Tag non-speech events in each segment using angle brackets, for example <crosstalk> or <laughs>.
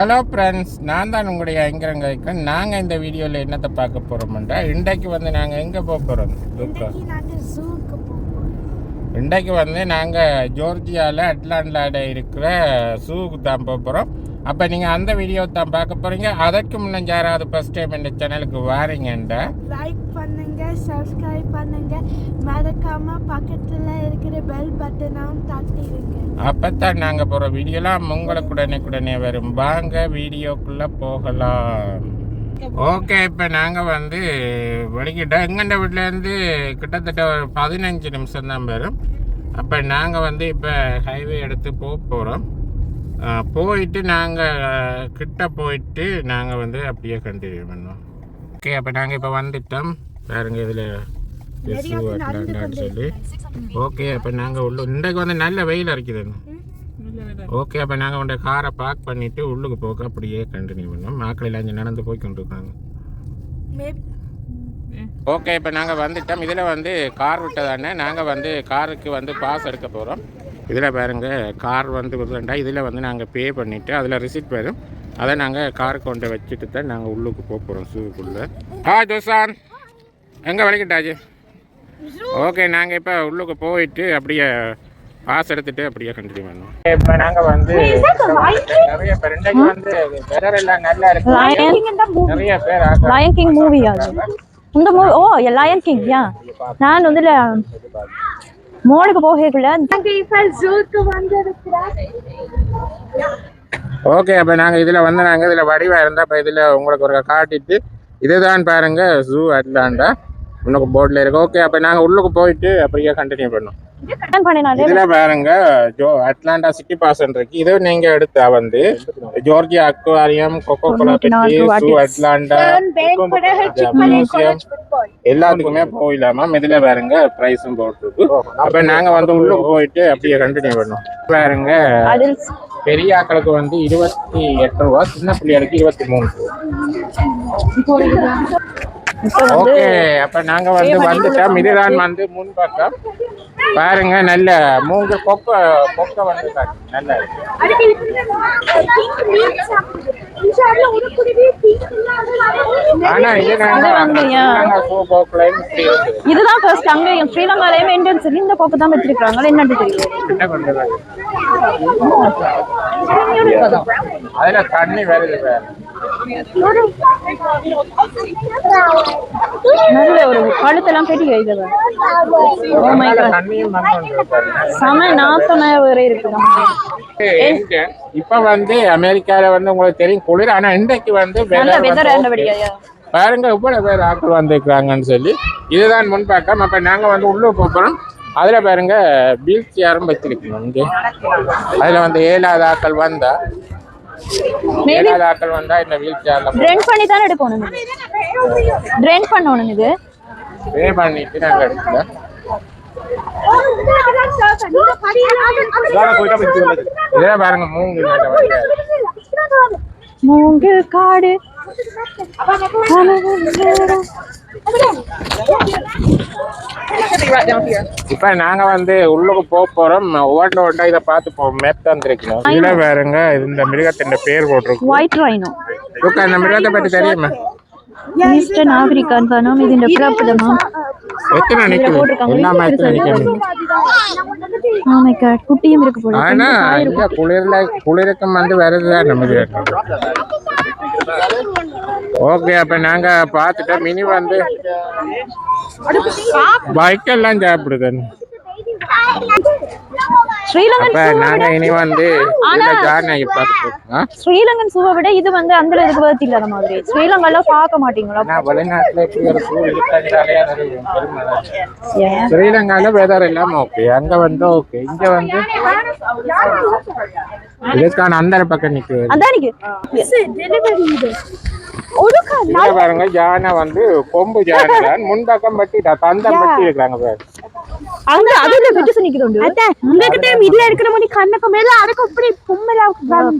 Hello friends நான் தான் உங்களுடைய ஐங்கரங்கைக்கு நாங்கள் இந்த வீடியோவில் என்னத்தை பார்க்க போகிறோம்ன்றா இன்றைக்கு வந்து நாங்கள் எங்கே போக போகிறோம் ஜூக்கு இன்றைக்கு வந்து நாங்கள் ஜோர்ஜியாவில் அட்லாண்டாவில் இருக்கிற சூக்கு தான் போக போகிறோம் அப்போ நீங்கள் அந்த வீடியோ தான் பார்க்க போகிறீங்க அதற்கு முன்ன யாராவது ஃபஸ்ட் டைம் இந்த சேனலுக்கு வாரீங்கன்றா சப்ஸ்கிரைப் பண்ணுங்க. மறக்காம பக்கத்துல இருக்கிற பெல் பட்டனும் தட்டிடுங்க. அப்போ தான் நாங்கள் வீடியோலாம் உங்களுக்கு உடனே உடனே வரும். வாங்க வீடியோக்குள்ளே போகலாம். ஓகே இப்போ நாங்கள் வந்து வலிக்கிட்டோம் எங்கண்ட வீட்டிலேருந்து கிட்டத்தட்ட ஒரு பதினஞ்சு நிமிஷம் தான் வரும். அப்போ நாங்கள் வந்து இப்போ ஹைவே எடுத்து போக போகிறோம் போயிட்டு நாங்கள் கிட்ட போயிட்டு நாங்கள் வந்து அப்படியே கண்டினியூ பண்ணோம் ஓகே அப்போ நாங்கள் இப்போ வந்துட்டோம். பாருங்க இதில் சொல்லி. ஓகே அப்போ நாங்கள் உள்ள இன்றைக்கு வந்து நல்ல வெயில் அரைக்குது ஓகே அப்போ நாங்கள் உடைய காரை பார்க் பண்ணிவிட்டு உள்ளுக்கு போக அப்படியே கண்டினியூ பண்ணோம். மக்கள் எல்லாம் இங்கே நடந்து போய் கொண்டிருக்காங்க ஓகே இப்போ நாங்கள் வந்துட்டோம். இதில் வந்து கார் விட்டதானே நாங்கள் வந்து காருக்கு வந்து பாஸ் எடுக்க போகிறோம் இதில் பாருங்க கார் வந்து வருதுண்டா இதில் வந்து நாங்கள் பே பண்ணிவிட்டு அதில் ரிசிப்ட் வரும். அதை நாங்கள் கார் கொண்டு வச்சுட்டு தான் நாங்கள் உள்ளுக்கு போக போகிறோம் சூக்குள்ளே ஆ ஜோசான் எங்கே வலிக்கிட்டாச்சு ஓகே நாங்கள் இப்போ உள்ளுக்கு போயிட்டு அப்படியே பாஸ் எடுத்துட்டு அப்படியே கண்டினியூ பண்ணுவோம் இப்போ நாங்கள் வந்து நிறைய பேர் இன்றைக்கு வந்து வெதர் எல்லாம் நல்லா இருக்கு. நிறைய பேர் லயன் கிங் மூவி அது இந்த மூவி ஓ லயன் கிங் யா நான் வந்து ஜூக்கு வந்திருக்கிறோம். ஓகே அப்போ நாங்கள் இதில் வந்து நாங்கள் இதில் வடிவாக இருந்தால் இப்போ இதில் உங்களுக்கு ஒரு காட்டிட்டு இதுதான் பாருங்க ஜூ அட்லாண்டா உனக்கு போர்டில் இருக்கு. ஓகே அப்போ நாங்கள் உள்ளுக்கு போயிட்டு அப்படியே கண்டினியூ பண்ணோம் இதில் பாருங்க ஜோ அட்லாண்டா சிட்டி பாஸ் இருக்கு. இது நீங்க எடுத்தா வந்து Georgia aquarium coca cola petting zoo Atlanta museum எல்லாத்துக்குமே போயிடலாமா இதுல பாருங்க பிரைஸும் போட்டிருக்கு அப்ப நாங்க வந்து உள்ளுக்கு போயிட்டு அப்படியே கண்டினியூ பண்ணோம் பாருங்க பெரிய ஆக்களுக்கு வந்து இருபத்தி எட்டு ரூபா சின்ன பிள்ளைகளுக்கு இருபத்தி மூணு வந்து ஓகே அப்ப நாங்க வந்து வந்துட்டோம் இதுதான் வந்து முன்பக்கம் பாருங்க நல்ல மூன்று கொக்க கொக்க வந்து. நல்ல இருக்கு. ஆனா இது இதுதான் ஃபர்ஸ்ட் அங்க ஸ்ரீலங்காலயும் என்ட்ரன்ஸ் இந்த கோப்பை தான் வச்சிருக்காங்க என்னன்னு தெரியல என்ன பண்றது அதுல தண்ணி வருது வேற. நல்ல ஒரு கழுத்தெல்லாம் பெரிய இது பாருங்க. செம நாத்தமே வேற இருக்கு? இப்ப வந்து அமெரிக்கால வந்து உங்களுக்கு தெரியும் குளிர் ஆனா இன்றைக்கு வந்து பாருங்க இவ்வளவு பேர் ஆட்கள் வந்திருக்கிறாங்கன்னு சொல்லி இதுதான் முன்பக்கம் அப்ப நாங்க வந்து உள்ள போறோம். அதுல பாருங்க பீச் சேரும் வச்சிருக்கணும் இங்க. அதுல வந்து ஏழாவது ஆட்கள் வந்தா மேபி ஆட்கள் வந்தா இந்த வீல் சேர்ல ட்ரெயின் பண்ணி தானே எடுக்கணும் இது ட்ரெயின் பண்ணணும் இது. பே பண்ணிட்டு நாங்க எடுக்கல. இதே பாருங்க மூங்கு நல்ல வழியா இருக்கு. மூங்கு காடு. இப்ப நாங்க வந்து உள்ளுக்கு போக போறோம். ஒவ்வொரு ஒட்டா இதை பார்த்து போ மேப் தந்திருக்கணும் இந்த மிருகத்தின் பேர் போட்டிருக்கும் மிருகத்தை ஆனா குளிர்ல குளிருக்கு வந்து வேற ஏதாவது ஓகே அப்ப நாங்க பார்த்துட்டோம். மினி வந்து பைக் எல்லாம் சாப்பிடுது ஸ்ரீலங்கன் ஜான் சூவை விட இது வந்து அந்த இதுக்கு worth இல்லாத மாதிரி. ஸ்ரீலங்கால பார்க்க மாட்டீங்களா? ஸ்ரீலங்கால வெதர் எல்லாம் ஓகே அங்க வந்து ஓகே இங்க வந்து இதுக்கான அந்த பக்கம் நிக்குது. அதான் பாருங்க யானை வந்து கொம்பு தான் முன்பக்கம் பட்டிட்டா தந்தம் பட்டி இருக்காங்க பாரு. அங்க அதுல பெட்டுஸ் நிக்குது உங்ககிட்ட இதுல இருக்கிற மாதிரி கண்ணுக்கு மேல அதுக்கு இப்படி கும்பலா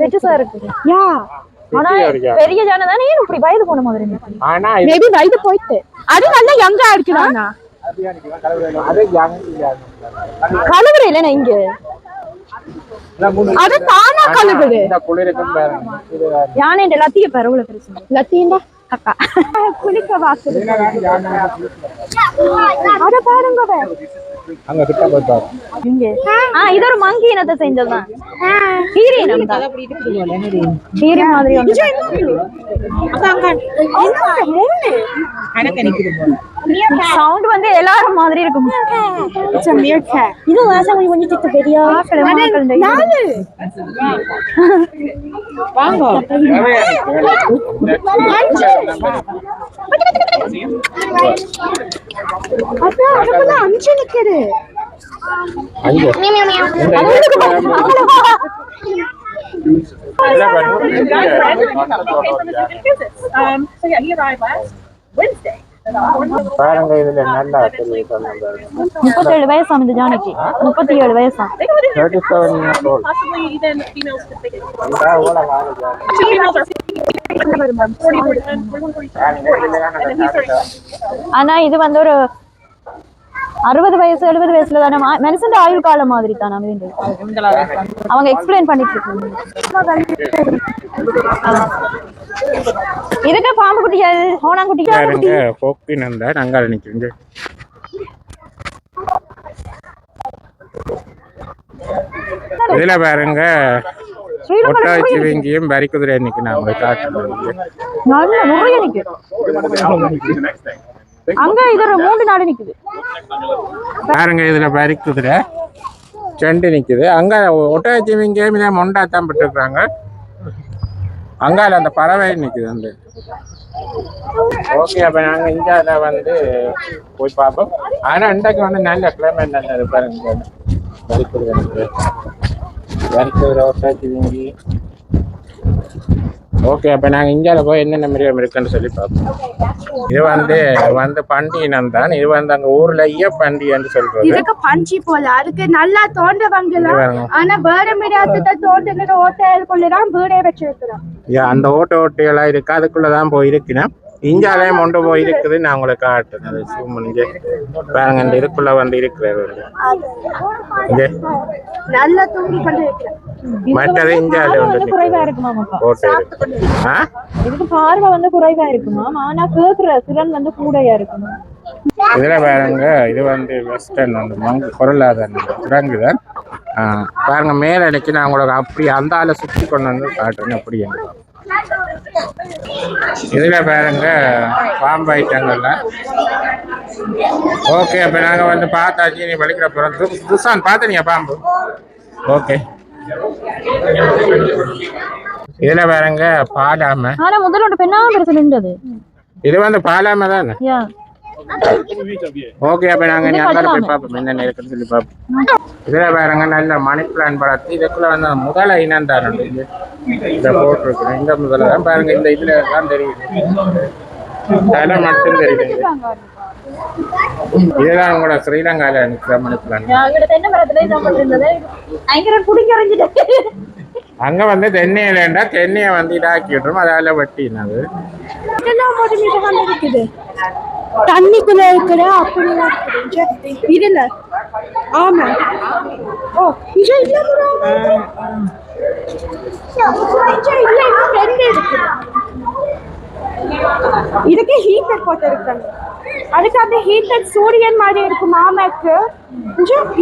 பெட்டுஸா இருக்கு. யா. ஆனா? பெரிய ஜானை தானே ஏன் இப்படி வயது போன மாதிரி? ஆனா மேபி வயது போயிட்டு. அது நல்லா யங்கா யானை. கழுவுற இல்லைண்ணா இங்க. அது தானா இது யானை இந்த லத்திய பாரு உள்ள பெருசு. லத்தீண்டா அக்கா குளிக்க அத பாருங்க. அங்க கிட்ட இங்க ஆ இது ஒரு மங்கி இனத்தை செஞ்சதுதான் இனம் மாதிரி ஒன்று சவுண்ட் வந்து எல்லாரும் மாதிரி இருக்கும் இது வாசம் கொஞ்சம் கொஞ்சம் திட்டு பெரிய நாலு அதான் அதுக்குள்ள அஞ்சு நிக்குது அங்க பாருங்க இதுல நல்லா தெரியுது முப்பத்தேழு வயசாம் இந்த ஜானிக்கு முப்பத்தி ஏழு வயசாம் thirty seven years old Possibly even females could 40, 41, 42, and then he's 30. ஆனா இது வந்து ஒரு அறுபது வயசு எழுபது வயசுல தானே? மனுஷன் ஆயுள் காலம் மாதிரி தானே அவங்க எக்ஸ்பிளைன் பண்ணிட்டு இருக்காங்க. இதுக்கு பாம்பு குட்டியா ஹோனாங்குட்டியா பாருங்க போக்கின் அந்த அங்கால நிற்கிறீங்க இதுல பாருங்க ஒட்டாச்சி வெங்கியும் வரிக்குதிரை நிக்கணும் அவங்க காட்டு நல்ல நிறைய அங்க இதுல மூணு நாடு நிக்குது. பாருங்க இதுல வரிக்குதிரை செண்டு நிக்குது. அங்க ஒட்டாச்சி வெங்கியும் இதை மொண்டா தான் பட்டுருக்காங்க. அங்கால அந்த பறவை நிக்குது அந்த. ஓகே அப்ப நாங்க இந்தியாவில வந்து போய் பார்ப்போம். ஆனா இன்றைக்கு வந்து நல்ல கிளைமேட் நல்லா இருப்பாருங்க பறிக்குது நிக்குது வரிக்குதிரை ஒட்டாச்சி வெங்கி ஓகே அப்ப நாங்க இந்தியாவில போய் என்னென்ன மிருகம் இருக்குன்னு சொல்லி பார்ப்போம். இது வந்து வந்து பண்டினம் தான். இது வந்து அங்க ஊர்ல ஈய பண்டிகைன்னு சொல்றது. இதுக்கு பஞ்சி போல. அதுக்கு நல்லா தோண்ட இது வாங்கலாம் பாருங்க. ஆனா வேற மீடியாத்துல தோண்டின ஓட்டைகளுக்குள்ளதான் வீடே வச்சிருக்கிறோம். அந்த ஓட்ட ஓட்டையெல்லாம் இருக்கு. அதுக்குள்ளதான் போய் இருக்கணும். இந்தியாலயும் கொண்டு போய் இருக்குது. நான் உங்களுக்கு காட்டுறேன். அது zoom பண்ணி. பாருங்க இந்த இதுக்குள்ள வந்து இருக்கிறது இங்க. மற்றது இந்தியாவில வந்து வந்து குறைவா இருக்குமா மக்கா ஓட்டை இருக்கு. ஆ? இதுக்கு பார்வை வந்து குறைவா இருக்குமா ஆனா கேக்குற திறன் வந்து கூடையா இருக்குமா இதுல பாருங்க இது வந்து வெஸ்டர்ன் வந்து மங்கு பொருளாதார குரங்குதான். ஆ, பாருங்க மேல அடிச்சு நான் உங்களுக்கு அப்படி அந்த ஆளை சுத்தி கொண்டு வந்து காட்டுறேன். அப்படி இதுல பாருங்க பாம்பு ஐட்டங்கள்லாம் ஓகே அப்ப நாங்க வந்து பார்த்தாச்சு நீ வலிக்கிற போறோம். து- துசான் பார்த்தீங்க பாம்பு? ஓகே இதுல பாருங்க பாலாம. ஆனா முதல்ல பெண்ணா பெருசு நின்றது இது வந்து பாலாம தானே? ஓகே அப்ப நாங்க அங்கால போய் பார்ப்போம். என்னென்ன இருக்குன்னு சொல்லி பார்ப்போம். இதுல பாருங்க நல்ல மணி பிளான் பழத்து இதுக்குள்ள வந்து முதல இனம் தான் இதை போட்டிருக்கிறேன் இந்த முதல தான் பாருங்க இந்த இதுல தான் தெரியுது. தலை மட்டும் தெரியுது. இதுதான் உங்களோட ஸ்ரீலங்கால மணி பிளான் அறிஞ்சிட்டு அங்க வந்து தென்னை இல்லைண்டா தென்னையை வந்து இதாக்கி விட்டுரும் அதால வட்டினது. தண்ணிக்குள்ள இருக்கிற அப்படிலாம் இருக்குது. இதுல ஆமா. ஓ இது இல்ல bro. இல்ல ரெண்டு இருக்கு இதுக்கு ஹீட்டர் போட்டு இருக்காங்க அதுக்கு அந்த ஹீட்டர் சூரியன் மாதிரி இருக்கும் மாமாக்கு.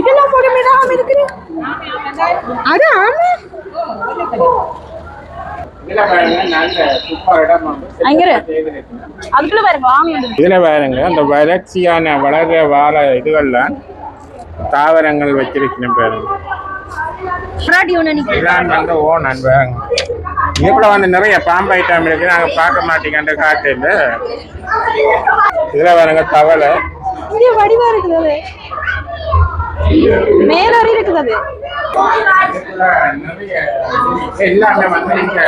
இதெல்லாம் பொறுமைதான் மீட்டர் இருக்குது. அது ஆமா. இதுல பாருங்க அந்த வளர்ச்சியான வளர்ற வாழ இதுகள்லாம் தாவரங்கள் வச்சிருக்கணும் பாருங்க இதான் வந்து பாருங்க இதுக்குள்ள வந்து நிறைய பாம்பு ஐட்டம் இருக்கு நாங்க பார்க்க மாட்டேங்கிற காட்டு இல்ல இதுல பாருங்க தவளை இது வடிவா இருக்குது அது மேலறி இருக்குது அது இதுக்குள்ள நிறைய எல்லாமே வந்து இங்க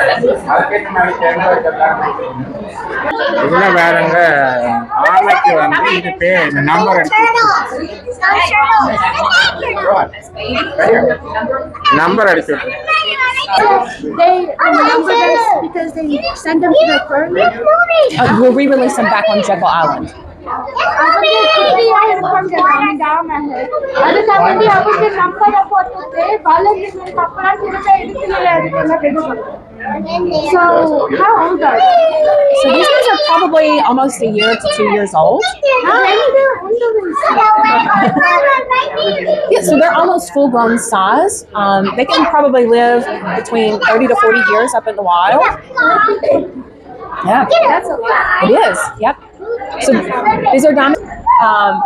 அதுக்கேற்ற மாதிரி தேர்ந்தெடுக்கலாம் இதுல பாருங்க ஆமைக்கு வந்து இது பேர் இந்த நம்பர் நம்பர் அடிச்சு விட்டு They number us because they send them to the permit. Uh, we'll re-release them back on Jekyll Island. அவங்க குட்டியா இருப்பாங்க இந்த ஆமைகள். அதுக்கு வந்து அவங்க நம்பரை போட்டுட்டு வளர்ந்ததுக்கு அப்புறம் திரும்ப இடத்துல அதுக்கெல்லாம் எடுக்கணும். So, how old are they? So these ones are probably almost a year to two years old. ரெண்டு ஒன்று Yeah, so they're almost full grown size. Um, they can probably live between 30 to 40 years up in the wild. Yeah, That's a lot. it is. Yep. So these are diamond. Um,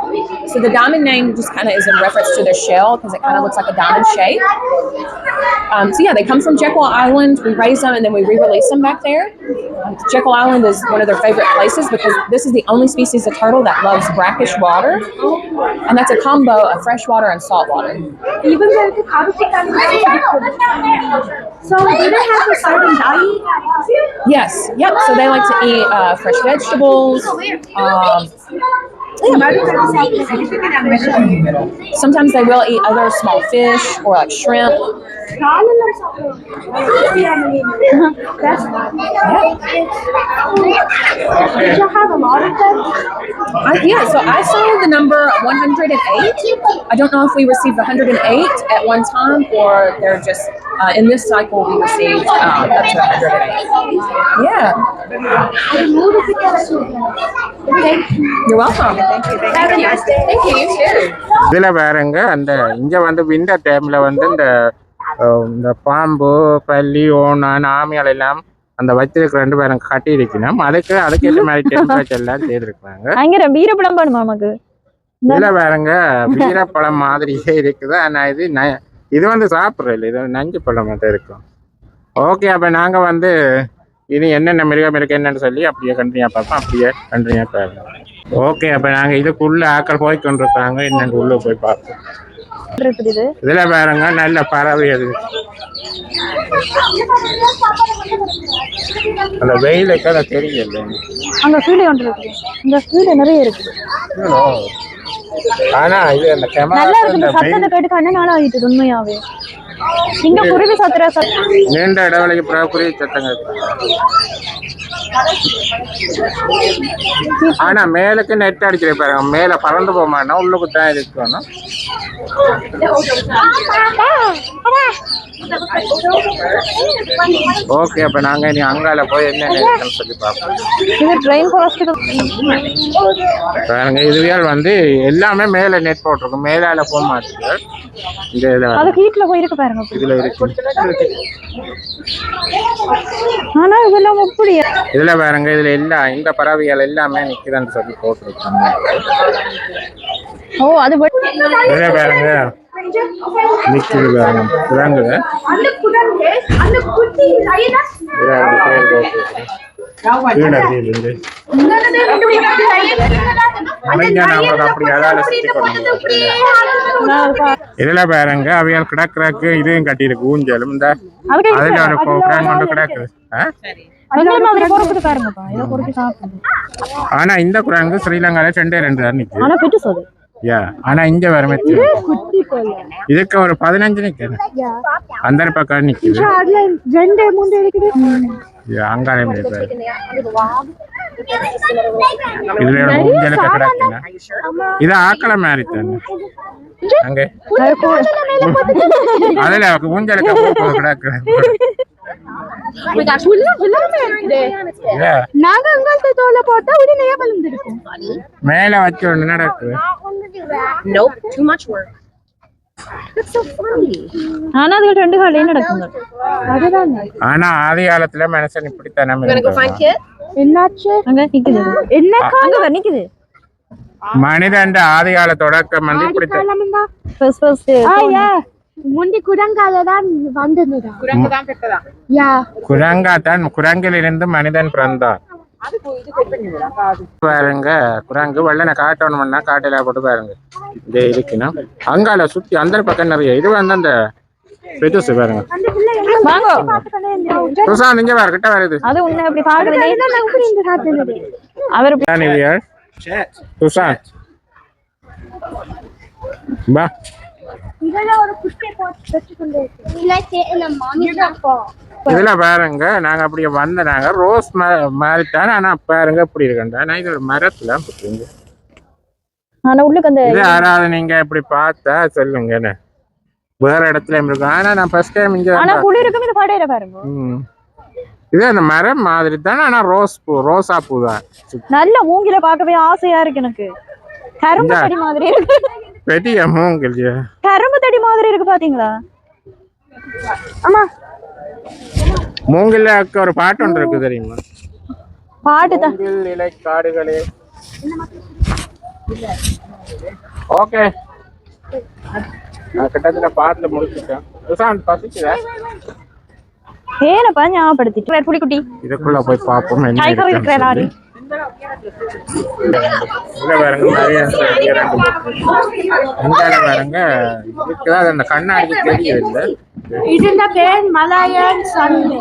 so the diamond name just kind of is in reference to their shell because it kind of looks like a diamond shape. Um, so yeah, they come from Jekyll Island. We raise them and then we re-release them back there. Um, Jekyll Island is one of their favorite places because this is the only species of turtle that loves brackish water, and that's a combo of fresh water and salt so do they have a certain diet? Yes. Yep. So they like to eat uh, fresh vegetables. Um, sometimes they will eat other small fish or like shrimp. Did you have a lot of them? I, yeah, so I saw the number 108. I don't know if we received 108 at one time or they're just uh, in this cycle we received um, up to 108. Yeah. Thank you. you're welcome. Thank you. Have a nice day. Thank you. You too. இதில் பாருங்க அந்த இங்கே வந்து winter டைமில் வந்து இந்த இந்த பாம்பு பல்லி ஓனான் ஆமைகள் எல்லாம் அந்த வச்சிருக்கிற ரெண்டு பேரும் கட்டி இருக்கணும் அதுக்கு அதுக்கேற்ற மாதிரி டெம்பரேச்சர் எல்லாம் செய்திருக்காங்க பயங்கர வீரப்படம் பண்ணுமா நமக்கு இதில் பாருங்க வீரப்பழம் மாதிரியே இருக்குது ஆனால் இது இது வந்து சாப்பிட்றது இது நஞ்சு பழம் மட்டும் இருக்கும். ஓகே அப்போ நாங்கள் வந்து இனி என்னென்ன மிருகம் இருக்கு என்னன்னு சொல்லி அப்படியே கண்டினியூ பார்ப்போம் அப்படியே கண்டினியூ பாருங்க ஓகே அப்போ நாங்கள் இதுக்குள்ளே ஆக்கள் போய் கொண்டிருக்காங்க என்னென்னு உள்ளே போய் பார்ப்போம். இது இதில் பாருங்க நல்ல பறவை அது. அந்த வெயிலுக்கு அதை தெரியல அங்க கீழே ஒன்று இருக்குது இந்த கீழே நிறைய இருக்குது ஆனா இது அந்த நல்லா இருக்கு. இந்த கேமரா சத்தத்தை கேட்டு கண்ண நாள் ஆகிட்டு உண்மையாவே? இங்க குருவி சத்துற சத்தம் நீண்ட இடைவெளிக்கு பிறகு குருவி சத்தம் கேட்கும் ஆனா மேலுக்கு நெட் அடிக்கிற பாருங்க. மேல பறந்து போக மாட்டோம் உள்ளுக்கு தான் இருக்கணும் ஓகே அப்ப நாங்க இனி அங்கால போய் என்னென்ன இருக்குன்னு சொல்லி பார்ப்போம். பாருங்க இதுவியால் வந்து எல்லாமே மேல நெட் போட்டிருக்கும். மேலால போக மாட்டேங்குது. இந்த இதுல அது ஹீட்ல போயிருக்கு பாருங்க. அப்படி. இதுல இருக்கு. ஆனா இதெல்லாம் எப்படி இதுல பாருங்க இதுல எல்லாம் இந்த பறவைகள் எல்லாமே நிக்குதுன்னு சொல்லி போட்டிருக்காங்க. ஓ அது இதுல பாருங்க நிக்குது பாருங்க. விளங்குது அந்த குரங்கு அந்த குட்டி lion ஆ இதுல பாருங்க அவையால் கிடக்குறக்கு இதையும் கட்டியிருக்கு ஊஞ்சலும் இந்த அதுல ஒரு ப்ரோக்ராம் ஆனா இந்த குரங்கு ஸ்ரீலங்கால ரெண்டே ரெண்டு தான் நிக்குது. ஆனா பிட்டு சொல்லு யா ஆனா இங்க வர மெச்சு இதுக்கு ஒரு பதினஞ்சு நிக்குது. அந்த பக்கம் நிக்குது. அதுல ரெண்டு மூணு இருக்குது. யா, அங்காலே இருக்கு. இதுல ஒரு ஊஞ்சலுக்கு கிடக்குங்க இது ஆக்கள மாதிரி தானே. அங்க. <laughs> அதுல <laughs> நாங்க தோலை போட்டா உடனே விழுந்திருக்கும் மேல வச்சு ஒண்ணு நடக்குது Nope. Too much work. ஆனா அதுகள் ரெண்டு காலையும் நடக்குங்க? அதுதான். ஆனா ஆதி காலத்துல மனுஷன் இப்படித்தானே இருந்தான். என்னாச்சு? அங்க நிக்குது. அது. என்ன அங்க பாரு, நிக்குது. மனிதன் ஆதி கால தொடக்கம் வந்து இப்படித்தான் காலம்டா ஃபர்ஸ்ட் ஃபர்ஸ்ட் ஆயா முந்தி குரங்கால தான் வந்ததுடா. யா. குரங்கா தான் குரங்கில் இருந்து மனிதன் பிறந்தான். பாருங்க குரங்கு வெள்ளனை காட்டணும்னா காட்டில போட்டு பாருங்க. இந்த இருக்கணும். அங்கால சுத்தி அந்த பக்கம் நிறைய. இது வந்து அந்த பெருசு பாருங்க. வாங்க. சுசாந்த் இங்க பாரு கிட்ட வருது அது உன்னை அப்படி பாக்குறது அவர் சுசாந்த் பா இதெல்லாம் ஒரு குட்டியை போட்டு வச்சுக்கொண்டு இதுல பாருங்க நாங்க அப்படியே வந்த நாங்க ரோஸ் மாதிரி தானே ஆனா பாருங்க இப்படி இருக்கண்டா நான் இது ஒரு மரத்துல போட்டுருங்க ஆனா உள்ளுக்கு அந்த இது யாராவது நீங்க இப்படி பார்த்தா சொல்லுங்க வேற இடத்துல இருக்கு ஆனா நான் ஃபர்ஸ்ட் டைம் இங்க ஆனா தான் குளிருக்கும் இது படையில பாருங்க. ம். இது அந்த மரம் மாதிரி தானே ஆனா ரோஸ் பூ ரோசா பூ தான். நல்ல மூங்கில பார்க்கவே ஆசையா இருக்கு எனக்கு. கரும்பு மாதிரி இருக்கு. பெரிய மூங்கில் கரும்பு தடி மாதிரி இருக்கு பாத்தீங்களா? ஆமா மூங்கில்ல ஒரு பாட்டு ஒன்று இருக்கு தெரியுமா? பாட்டு தான். மூங்கில் இலை காடுகளே. ஓகே. நான் கிட்டத்தட்ட பார்த்து முடிச்சுட்டேன். சுசாந்த் பசிக்குதா? ஏனப்பா ஞாபகப்படுத்திட்டு. புலிக்குட்டி இதுக்குள்ள போய் பார்ப்போம் என்ன உள்ள பாருங்க. இந்தால பாருங்க இதுக்குதான் அந்த மலாயன் சண்டே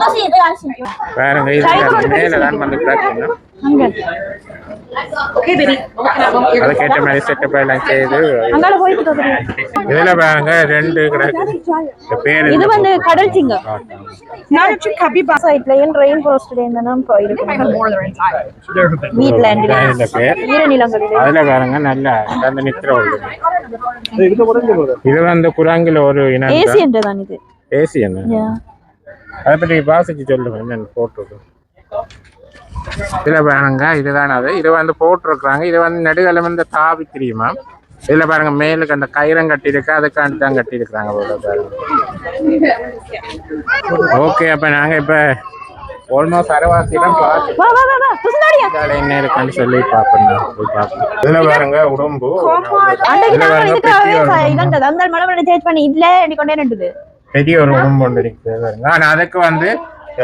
பாருங்க இது மேல தான் வந்து கிடக்குங்க அங்க. அதுக்கேற்ற மாதிரி செட்டப் எல்லாம் செய்து. இதுல பாருங்க ரெண்டு கிடக்கு. இந்த பேர் இது வந்து கடல் சிங்கம். நாளைக்கு கபிபா சைட்ல ஏன் ரெயின் ஃபாரஸ்ட் இருந்தா இருக்கு வீட்ல இதான் இந்த பேர். ஈரநிலங்களில் அதுல பாருங்க நல்லா அந்த நித்திர இது. வந்து குரங்குல ஒரு இனம் ஏசி என்றதான் இது. ஏசி என்ன Yeah. அதை பற்றி வாசிச்சு சொல்லுங்க என்னன்னு போட்டிருக்கு இதுல பாருங்க இதுதான் அது. இது வந்து போட்டிருக்கிறாங்க. இது வந்து நெடுகலம் இந்த தாவி தெரியுமா? இதுல பாருங்க மேலுக்கு அந்த கயிறம் கட்டி இருக்கு அதுக்காண்டி தான் கட்டி இருக்கிறாங்க போல பாருங்க. ஓகே அப்ப நாங்க இப்ப ஆல்மோஸ்ட் பார்த்து இதால என்ன இருக்குன்னு சொல்லி போய் பார்ப்போம். இதுல பாருங்க உடம்பு. இதுல பாருங்க பெரிய ஒரு உடம்பு ஒன்று பாருங்க. ஆனா அதுக்கு வந்து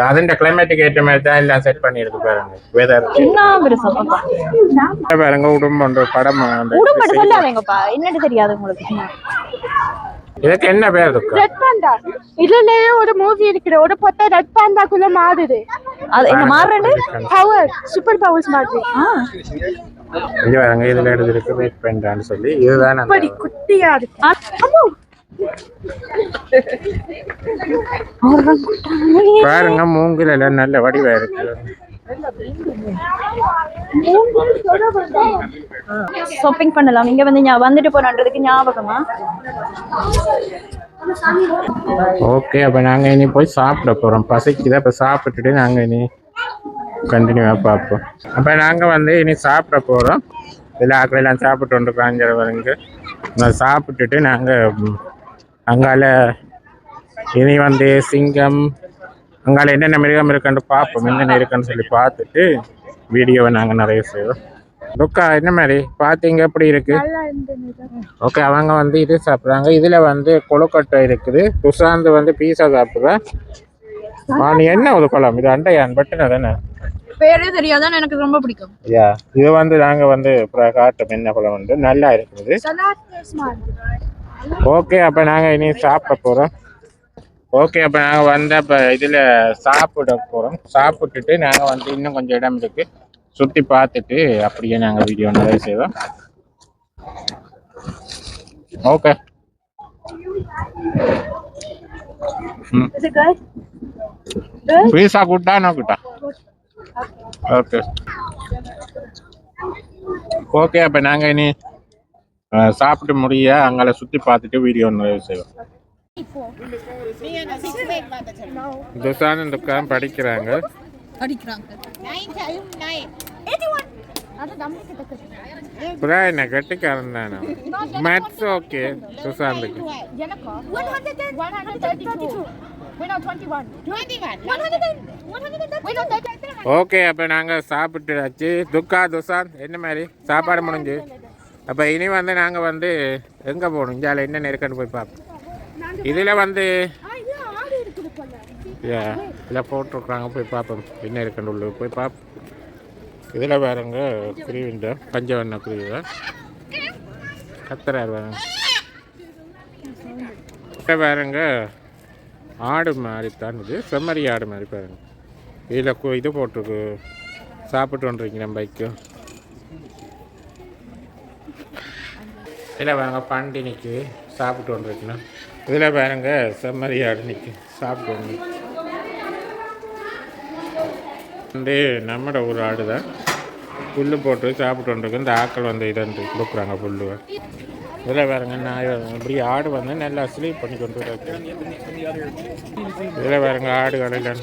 அதுண்ட கிளைமேட்டுக்கு ஏற்ற மாதிரி தான் எல்லாம் செட் பண்ணியிருக்கு பாருங்க. வெதர் என்ன பெருசா பாருங்க உடம்பு படம் உடம்பு சொல்லாதீங்கப்பா என்னன்னு தெரியாது உங்களுக்கு. இதுக்கு என்ன பேர் இருக்கு ரெட் பாண்டா இதுலயே ஒரு மூவி இருக்குது ஒரு பொட்டை ரெட் பாண்டாக்குள்ள மாறுது. அது என்ன? மாறுறது பவர் சூப்பர் பவர்ஸ் மாதிரி ஆ. இது பாருங்க இதுல எடுத்துருக்கு வெயிட் பண்றான்னு சொல்லி. இதுதான் குட்டியா இருக்கு. பாருங்க மூங்கில் எல்லாம் நல்ல வடிவா இருக்கு. ஷாப்பிங் பண்ணலாம். இங்க வந்து வந்துட்டு போனன்றதுக்கு ஞாபகமா? ஓகே அப்ப நாங்க இனி போய் சாப்பிட போறோம். பசிக்குது? அப்ப சாப்பிட்டுட்டு நாங்க இனி கண்டினியூவா பார்ப்போம். அப்ப நாங்க வந்து இனி சாப்பிட போறோம். எல்லா ஆக்கள் எல்லாம் சாப்பிட்டு வந்து காஞ்சவருங்க நான் சாப்பிட்டுட்டு நாங்க ம், அங்கால இனி வந்து சிங்கம் அங்கால என்னென்ன மிருகம் இருக்குன்னு பார்ப்போம். என்னென்ன இருக்குன்னு சொல்லி பார்த்துட்டு வீடியோவை நாங்க நிறைய செய்வோம். லுக்கா என்ன மாதிரி? பார்த்தீங்க எப்படி இருக்கு? ஓகே அவங்க வந்து இது சாப்பிட்றாங்க. இதுல வந்து கொழுக்கட்டை இருக்குது. சுசாந்த் வந்து பீஸா சாப்பிட்றேன் நீ என்ன ஒரு பழம்? இது அண்டையான் பட்டுனா தானே பேரே தெரியாதான் எனக்கு ரொம்ப பிடிக்கும். யா இது வந்து நாங்க வந்து காட்டும் என்ன பழம் வந்து நல்லா இருக்குது. ஓகே அப்ப நாங்க இனி சாப்பிட போறோம். ஓகே அப்ப நாங்க வந்து அப்ப இதுல சாப்பிட போறோம். சாப்பிட்டுட்டு நாங்க வந்து இன்னும் கொஞ்சம் இடம் இருக்கு. சுத்தி பார்த்துட்டு அப்படியே நாங்க வீடியோ நிறைய செய்வோம். ஓகே? பீஸா கூட்டா நோக்கிட்டா ஓகே ஓகே அப்போ நாங்கள் இனி சாப்பிட்டு முடிய அங்கே சுற்றி பார்த்துட்டு வீடியோ நிறைவு செய்வோம். துசான் இந்த உட்காந்து படிக்கிறாங்க. புறா என்ன கட்டிக்காரன் தானே. Maths okay சுசாந்துக்கு. ஓகே அப்போ நாங்கள் சாப்பிட்டுயாச்சு துக்கா துசாந்த் என்ன மாதிரி? சாப்பாடு முடிஞ்சு? அப்போ இனி வந்து நாங்கள் வந்து எங்கே போகணும்? இந்தியாவில் என்ன இருக்குன்னு போய் பார்ப்போம். இதில் வந்து இதில் போட்டிருக்குறாங்க. போய் பார்ப்போம். என்ன இருக்குன்னு உள்ள போய் பார்ப்போம். இதில் பாருங்க குருவிண்ட பஞ்சவண்ண குருவி கத்துறாரு பாருங்க. இதை பாருங்க ஆடு மாதிரி தான் இது. செம்மறி ஆடு மாதிரி பாருங்க. இதில் இது போட்டிருக்கு. சாப்பிட்டு வந்துருக்கீங்க நம்ம பைக்கு. இதில் பாருங்க பண்டி நிற்கி சாப்பிட்டு வந்துருக்கணும் இதில் பாருங்க செம்மறி ஆடு நிற்கி சாப்பிட்டு வந்து வந்து நம்மட ஒரு ஆடு தான் புல்லு போட்டு சாப்பிட்டு வந்துருக்கு இந்த ஆக்கள் வந்து இதை வந்து கொடுக்குறாங்க புல்லு இதில் பாருங்க நான் இப்படி ஆடு வந்து நல்லா ஸ்லீப் பண்ணி கொண்டு வர இதில் பாருங்க ஆடுகள் எல்லாம்.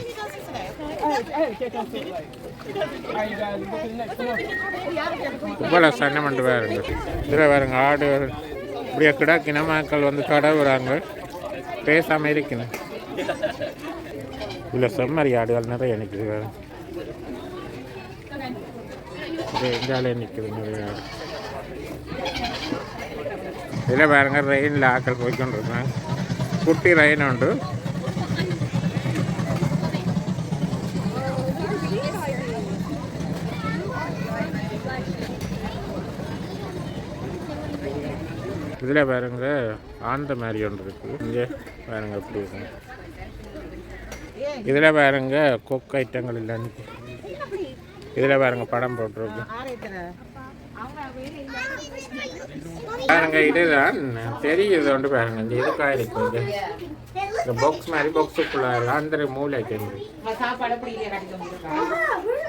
இவ்வளோ சன்னமண்டு வேறுங்க இதில் வேறுங்க ஆடு இப்படியே கிடா கிணமாக்கள் வந்து கடவுறாங்க பேசாமல் இருக்கணும். இதில் செம்மறி ஆடுகள் நிறைய நிற்குது வேறு இது எங்காலே நிற்குது நிறைய ஆடு. இதில் பாருங்க ரெயினில் ஆக்கள் போய்க்கொண்டிருக்கேன் குட்டி ரெயின் உண்டு இதில் பாருங்க ஆந்த மாதிரி ஒன்று இருக்குது இங்கே பாருங்க எப்படி இருக்கு. இதில் பாருங்க கொக்கு ஐட்டங்கள் இல்லைன்னு இதில் பாருங்க படம் போட்டிருக்கு. பாருங்க இதுதான். தெரியுது ஒன்று பாருங்க இந்த இதுக்காக இருக்கு இங்க. இந்த பாக்ஸ் மாதிரி பாக்ஸுக்குள்ள அந்த மூளைக்கு இருக்கு.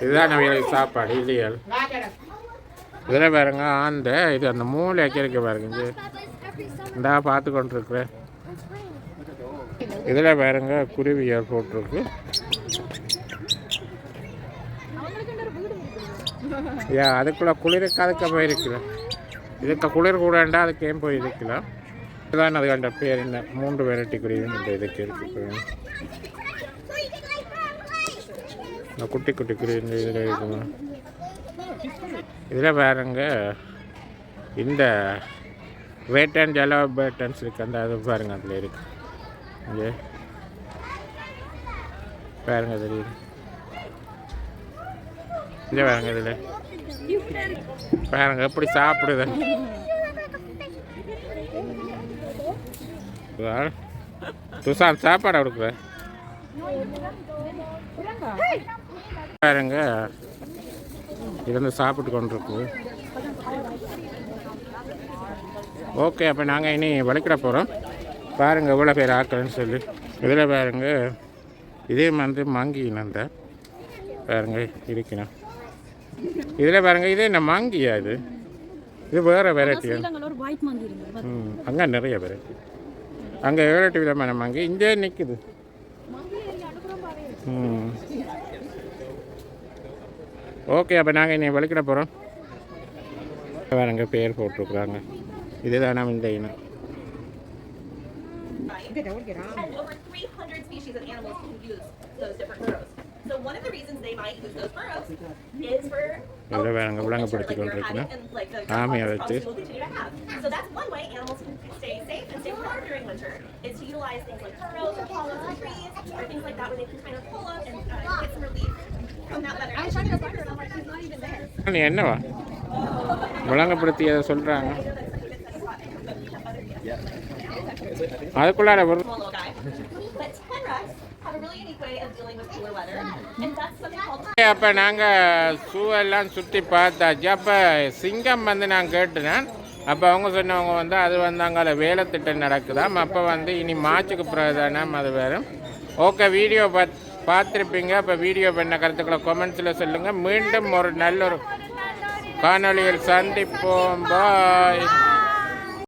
இதுதான் நம்ம சாப்பாடு இல்லையல் இதில் பாருங்க அந்த இது அந்த மூளைக்கு இருக்கு பாருங்க இது. இந்தா பார்த்து கொண்டிருக்கிறேன் இதில் பாருங்க குருவி ஏற்பட்டுருக்கு ஏன் அதுக்குள்ளே குளிருக்கு அதுக்கு போயிருக்கலாம் இதுக்கு குளிர் கூடண்டா அதுக்கு ஏன் போயிருக்கலாம் இதுதான் அது கண்ட பேர் என்ன மூன்று வெரைட்டி குருவின்னு இந்த இதுக்கு இருக்கு இந்த குட்டி குட்டி குருவி இந்த இதில் இருக்குங்க இதில் பாருங்க இந்த வேட் அண்ட் ஜலோ பேட்டன்ஸ் இருக்கு. அந்த அது பாருங்க அதில் இருக்கு. இங்கே. பாருங்க தெரியுது இங்கே பாருங்க இதில். பாருங்க எப்படி சாப்பிடுது. துசான் சாப்பாடு கொடுக்குற? பாருங்க. இருந்து சாப்பிட்டு கொண்டிருக்கு. ஓகே அப்போ நாங்கள் இனி வலிக்கிட போகிறோம் பாருங்கள் எவ்வளோ பேர் ஆக்கலன்னு சொல்லி. இதில் பாருங்க இதே வந்து மங்கி நந்த பாருங்க இருக்கணும் இதில் பாருங்க இது என்ன மாங்கியா இது? இது வேறு வெரைட்டியா ம் அங்கே நிறைய வெரைட்டி அங்கே வெரைட்டி விதமான மாங்கி. இங்கே நிற்குது ம். ஓகே அப்போ நாங்கள் இனி வலிக்கிட போகிறோம் பாருங்க பேர் போட்டிருக்குறாங்க இதுதான் நம்ம இந்த இனம் and over 300 species of animals can use those different burrows. So one of the reasons they might use those burrows is for இதில் வேணுங்க விளங்கப்படுத்தி like we were கொண்டிருக்கிறேன் having and like the ஆமையை வச்சு probably will continue to have. So that's one way animals can stay safe and stay warm during winter is to utilize things like burrows or hollows in trees or things like that where they can kind of pull up and uh, get some relief என்னவா விளங்கப்படுத்தி அதை சொல்கிறாங்க அதுக்குள்ளார called அப்போ நாங்கள் shoe எல்லாம் சுற்றி பார்த்தாச்சு அப்போ சிங்கம் வந்து நான் கேட்டுனேன் அப்போ அவங்க சொன்னவங்க வந்து அது வந்து அங்கே வேலை திட்டம் நடக்குதாம் அப்போ வந்து இனி மார்ச்சுக்கு பிரதானம் அது வேறு ஓகே வீடியோ பார்த்து பார்த்துருப்பீங்க. அப்போ வீடியோ பண்ண கருத்துக்களை கொமெண்ட்ஸில் சொல்லுங்கள் மீண்டும் ஒரு நல்ல ஒரு காணொலியில் சந்திப்போம். பாய்